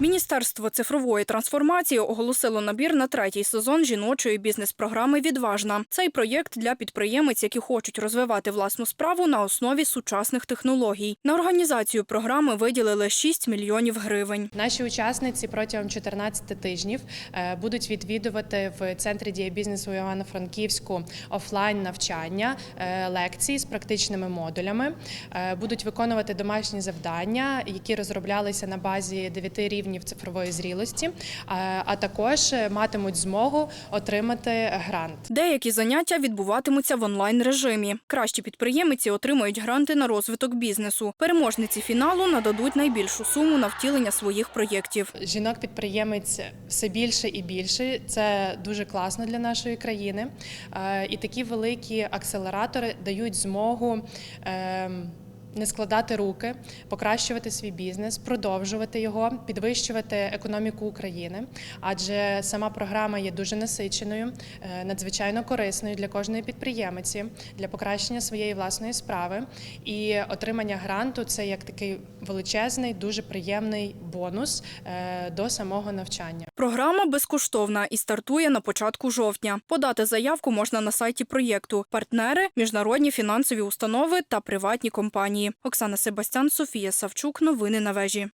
Міністерство цифрової трансформації оголосило набір на третій сезон жіночої бізнес-програми Відважна. Цей проєкт для підприємець, які хочуть розвивати власну справу на основі сучасних технологій. На організацію програми виділили 6 мільйонів гривень. Наші учасниці протягом 14 тижнів е, будуть відвідувати в центрі дії бізнесу Івано-Франківську офлайн навчання, е, лекції з практичними модулями, е, будуть виконувати домашні завдання, які розроблялися на базі 9 рівнів цифрової зрілості, е, а також е, матимуть змогу отримати грант. Деякі заняття відбуватимуться в онлайн режимі. Кращі підприємиці отримують гранти на розвиток бізнесу. Переможниці фіналу нададуть найбільшу суму на втілення своїх проєктів. Жінок-підприємець все більше і більше. Це дуже класно для нашої країни. Е, І такі великі акселератори дають змогу. Не складати руки, покращувати свій бізнес, продовжувати його, підвищувати економіку України, адже сама програма є дуже насиченою, е, надзвичайно корисною для кожної підприємиці для покращення своєї власної справи. І отримання гранту це як такий величезний, дуже приємний бонус е, до самого навчання. Програма безкоштовна і стартує на початку жовтня. Подати заявку можна на сайті проєкту. Партнери міжнародні фінансові установи та приватні компанії. Оксана Себастян, Софія Савчук. Новини на вежі.